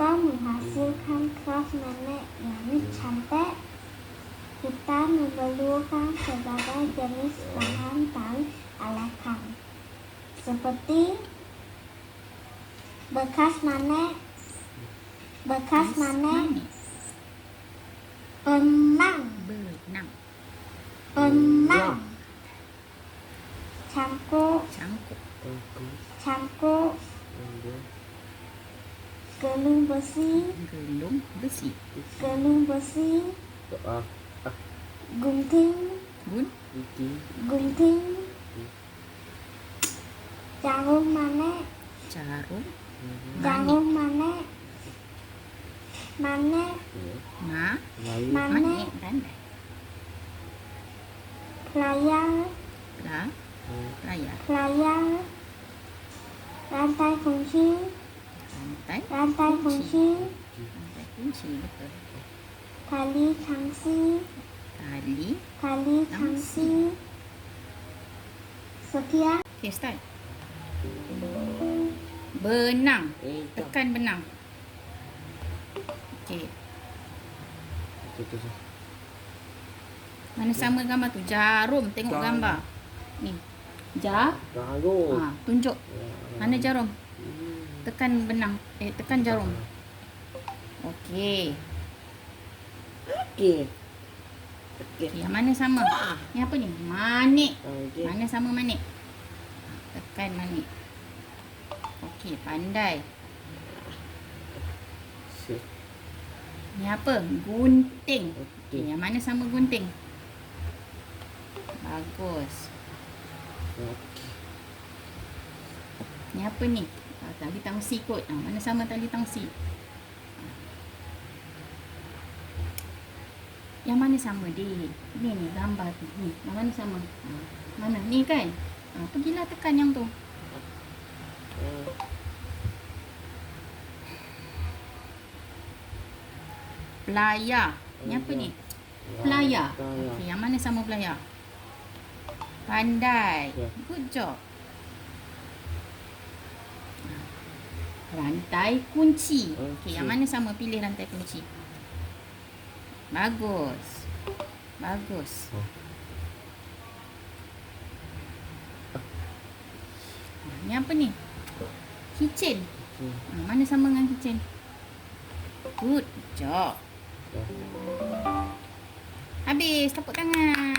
Kita menghasilkan kelas nenek yang cantik. Kita memerlukan berbagai jenis bahan dan alatan. Seperti bekas manik, bekas manik, benang, Benang. benang, cangkuk, Cangkuk. Cangkuk, gelung besi, Gelung besi. gelung besi, Ah, gunting, Gun. Gigi. gunting, jarum manik, Jarum. jarum manik, manik, Ma. Lain. manik, Manik. Pandai. layar, La. Layar. layar, rantai kunci, Rantai. rantai kunci, Rantai kunci. Betul. tali tangsi, Tali. tali tangsi. Sekian. Okay, start. Benang. Eh. Tekan benang. Okay. Mana sama gambar tu? Jarum. Tengok Jarum. gambar. Ni. Ja. Taruh. Ha, tunjuk. Mana jarum? Tekan benang. Eh, tekan jarum. Okey. Okey. Okey. Okay, yang mana sama? Ni apa ni? Manik. Okey. Mana sama manik? Tekan manik. Okey, pandai. Sip. Ni apa? Gunting. Okey, Okey. yang mana sama gunting? Bagus. Okey. Ni apa ni? Ah, tali tangsi kot. Ah, mana sama tali tangsi? Yang mana sama dia? Ni ni gambar tu. Ni, yang mana sama? Ah, mana? Ni kan? Ah, pergilah tekan yang tu. Ah, Pelayar. Ni apa ni? Pelayar. Okey, yang mana sama pelayar? Pandai. Ya. Good job. Rantai kunci. Okey, yang mana sama pilih rantai kunci? Bagus. Bagus. Oh. Ni apa ni? Kitchen. Okey. Ah, mana sama dengan kitchen? Good job. Dah. Habis, tepuk tangan.